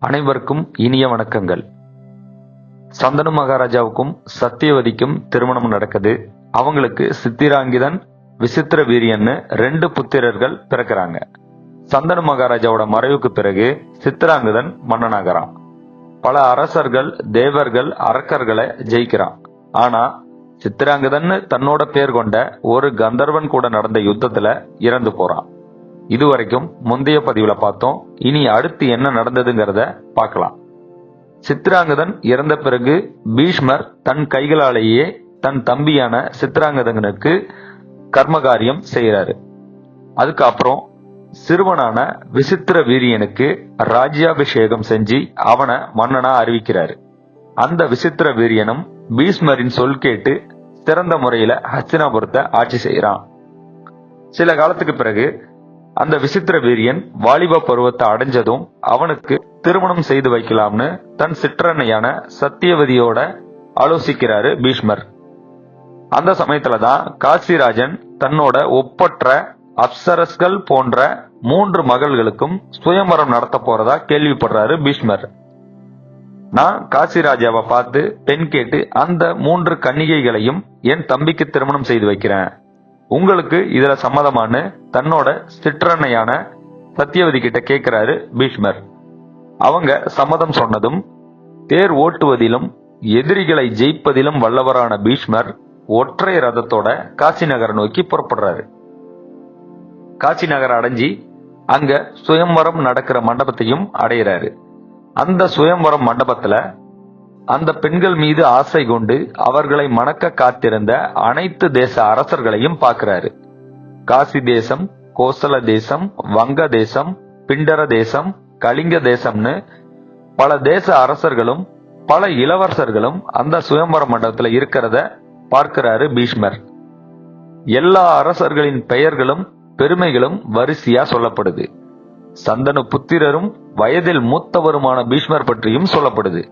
அனைவருக்கும் இனிய வணக்கங்கள். சந்தனு மகாராஜாவுக்கும் சத்தியவதிக்கும் திருமணம் நடக்குது. அவங்களுக்கு சித்திராங்கிதன் விசித்திர வீரியன்னு ரெண்டு புத்திரர்கள் பிறக்கிறாங்க. சந்தனு மகாராஜாவோட மறைவுக்கு பிறகு சித்திராங்கிதன் மன்னனாகிறான். பல அரசர்கள் தேவர்கள் அரக்கர்களை ஜெயிக்கிறான். ஆனா சித்திராங்கதன்னு தன்னோட பேர் கொண்ட ஒரு கந்தர்வன் கூட நடந்த யுத்தத்துல இறந்து போறான். இதுவரைக்கும் முந்தைய பதிவுல பார்த்தோம். இனி அடுத்து என்ன நடந்ததுங்கிறத பார்க்கலாம். சித்திராங்கதன் இறந்த பிறகு பீஷ்மர் தன் கைகளாலேயே தன் தம்பியான சித்திராங்கதனுக்கு கர்மகாரியம் செய்யறாரு அதுக்கப்புறம் சிறுவனான விசித்திர வீரியனுக்கு ராஜ்யாபிஷேகம் செஞ்சு அவனை மன்னனா அறிவிக்கிறாரு. அந்த விசித்திர வீரியனும் பீஷ்மரின் சொல் கேட்டு சிறந்த முறையில ஹஸ்தினாபுரத்தை ஆட்சி செய்யறான் சில காலத்துக்கு பிறகு அந்த விசித்திர வீரியன் வாலிப பருவத்தை அடைஞ்சதும் அவனுக்கு திருமணம் செய்து வைக்கலாம்னு தன் சிற்றன்னையான சத்தியவதியோட ஆலோசிக்கிறாரு பீஷ்மர். அந்த சமயத்துலதான் காசிராஜன் தன்னோட ஒப்பற்ற அப்சரஸ்கள் போன்ற மூன்று மகள்களுக்கும் சுயமரம் நடத்த போறதா கேள்விப்படுறாரு பீஷ்மர். நான் காசிராஜாவை பார்த்து பெண் கேட்டு அந்த மூன்று கன்னிகைகளையும் என் தம்பிக்கு திருமணம் செய்து வைக்கிறேன். உங்களுக்கு இதுல சம்மதமான்னு தன்னோட சிற்றன்னையான சத்தியவதி கிட்ட கேட்கிறாரு பீஷ்மர். அவங்க சம்மதம் சொன்னதும் தேர் ஓட்டுவதிலும் எதிரிகளை ஜெயிப்பதிலும் வல்லவரான பீஷ்மர் ஒற்றை ரதத்தோட காசி நகர் நோக்கி புறப்படுறாரு. காசி நகர் அடைஞ்சி அங்க சுயம்வரம் நடக்கிற மண்டபத்தையும் அடையிறாரு. அந்த சுயம்வரம் மண்டபத்துல அந்த பெண்கள் மீது ஆசை கொண்டு அவர்களை மணக்க காத்திருந்த அனைத்து தேச அரசர்களையும் பார்க்கிறாரு. காசி தேசம் கோசல தேசம் வங்க தேசம் பிண்டர தேசம் கலிங்க தேசம்னு பல தேச அரசர்களும் பல இளவரசர்களும் அந்த சுயம்பர மண்டபத்துல இருக்கிறத பார்க்கிறாரு பீஷ்மர். எல்லா அரசர்களின் பெயர்களும் பெருமைகளும் வரிசையா சொல்லப்படுது. சந்தனு புத்திரரும் வயதில் மூத்தவருமான பீஷ்மர் பற்றியும் சொல்லப்படுது.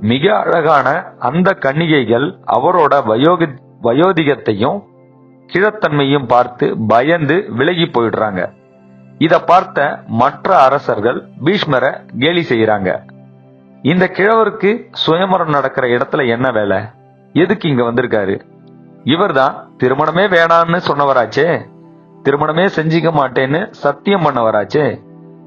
மிக அழகான அந்த கன்னிகைகள் அவரோட வயோக வயோதிகத்தையும் கிழத்தன்மையும் பார்த்து பயந்து விலகி போயிடுறாங்க. இத பார்த்த மற்ற அரசர்கள் பீஷ்மரை கேலி செய்யறாங்க இந்த கிழவருக்கு சுயமரம் நடக்கிற இடத்துல என்ன வேலை? எதுக்கு இங்க வந்திருக்காரு? இவர்தான் திருமணமே வேணான்னு சொன்னவராச்சே. திருமணமே செஞ்சிக்க மாட்டேன்னு சத்தியம் பண்ணவராச்சே.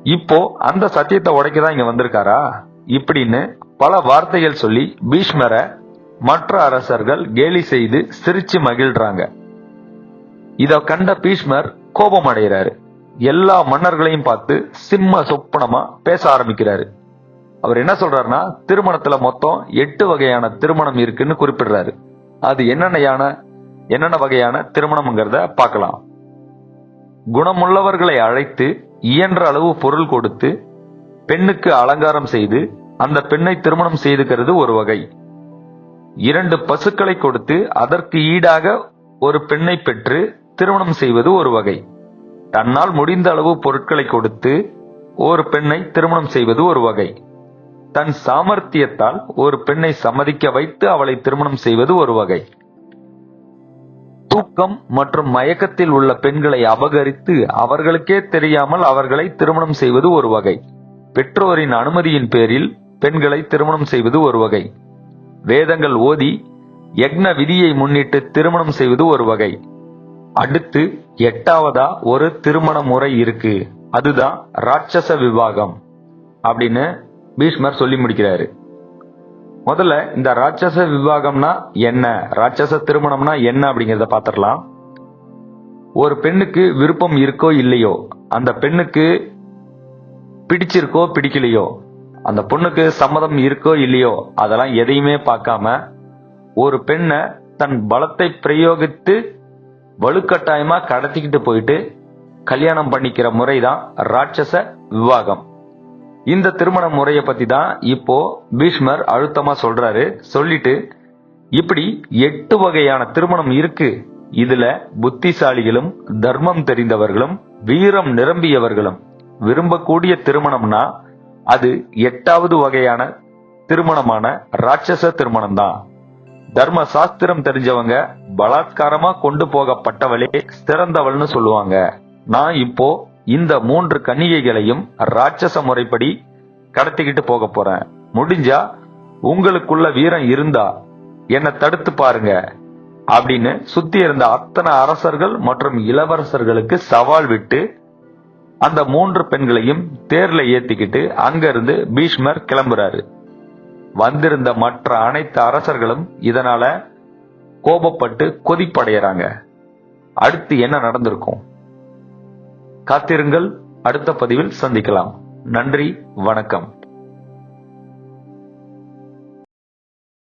இப்போ அந்த சத்தியத்தை உடைக்கதான் இங்க வந்திருக்காரா? இப்படின்னு பல வார்த்தைகள் சொல்லி பீஷ்மரை மற்ற அரசர்கள் கேலி செய்து சிரிச்சு மகிழ்றாங்க. இத கண்ட பீஷ்மர் கோபம் அடைகிறாரு. எல்லா மன்னர்களையும் பார்த்து சிம்ம சொப்பனமா பேச ஆரம்பிக்கிறாரு. அவர் என்ன சொல்றாருன்னா திருமணத்துல மொத்தம் எட்டு வகையான திருமணம் இருக்குன்னு குறிப்பிடுறாரு. அது என்னென்ன என்னென்ன வகையான திருமணம்ங்கிறத பார்க்கலாம். குணமுள்ளவர்களை அழைத்து இயன்ற அளவு பொருள் கொடுத்து பெண்ணுக்கு அலங்காரம் செய்து அந்த பெண்ணை திருமணம் செய்துக்கிறது ஒரு வகை. இரண்டு பசுக்களை கொடுத்து அதற்கு ஈடாக ஒரு பெண்ணை பெற்று திருமணம் செய்வது ஒரு வகை. தன்னால் முடிந்த அளவு பொருட்களை கொடுத்து ஒரு பெண்ணை திருமணம் செய்வது ஒரு வகை. தன் சாமர்த்தியத்தால் ஒரு பெண்ணை சம்மதிக்க வைத்து அவளை திருமணம் செய்வது ஒரு வகை. தூக்கம் மற்றும் மயக்கத்தில் உள்ள பெண்களை அபகரித்து அவர்களுக்கே தெரியாமல் அவர்களை திருமணம் செய்வது ஒரு வகை. பெற்றோரின் அனுமதியின் பேரில் பெண்களை திருமணம் செய்வது ஒரு வகை. வேதங்கள் ஓதி யக்ன விதியை முன்னிட்டு திருமணம் செய்வது ஒரு வகை. அடுத்து எட்டாவதா ஒரு திருமண முறை இருக்கு. அதுதான் ராட்சச விவாகம் அப்படின்னு பீஷ்மர் சொல்லி முடிக்கிறாரு. முதல்ல இந்த ராட்சச விவாகம்னா என்ன? ராட்சச திருமணம்னா என்ன அப்படிங்கறத பாத்திரலாம் ஒரு பெண்ணுக்கு விருப்பம் இருக்கோ இல்லையோ அந்த பெண்ணுக்கு பிடிச்சிருக்கோ பிடிக்கலையோ அந்த பொண்ணுக்கு சம்மதம் இருக்கோ இல்லையோ அதெல்லாம் எதையுமே பார்க்காம ஒரு பெண்ணை தன் பலத்தை பிரயோகித்து வலுக்கட்டாயமா கடத்திக்கிட்டு போயிட்டு கல்யாணம் பண்ணிக்கிற முறைதான் ராட்சச விவாகம். இந்த திருமண முறையை பத்தி தான் இப்போ பீஷ்மர் அழுத்தமா சொல்றாரு. சொல்லிட்டு இப்படி எட்டு வகையான திருமணம் இருக்கு. இதுல புத்திசாலிகளும் தர்மம் தெரிந்தவர்களும் வீரம் நிரம்பியவர்களும் விரும்பக்கூடிய திருமணம்னா அது எட்டாவது வகையான திருமணமான ராட்சச திருமணம் தான் தர்ம சாஸ்திரம் தெரிஞ்சவங்க பலாத்காரமா கொண்டு போகப்பட்டவளே சிறந்தவள்னு சொல்லுவாங்க. நான் இப்போ இந்த மூன்று கன்னிகைகளையும் ராட்சச முறைப்படி கடத்திக்கிட்டு போக போறேன். முடிஞ்சா உங்களுக்குள்ள வீரம் இருந்தா என்னை தடுத்து பாருங்க அப்படின்னு சுத்தி இருந்த அத்தனை அரசர்கள் மற்றும் இளவரசர்களுக்கு சவால் விட்டு அந்த மூன்று பெண்களையும் தேர்ல ஏத்திக்கிட்டு அங்கிருந்து பீஷ்மர் கிளம்புறாரு. வந்திருந்த மற்ற அனைத்து அரசர்களும் இதனால கோபப்பட்டு கொதிப்படையறாங்க. அடுத்து என்ன நடந்திருக்கும்? காத்திருங்கள். அடுத்த பதிவில் சந்திக்கலாம். நன்றி. வணக்கம்.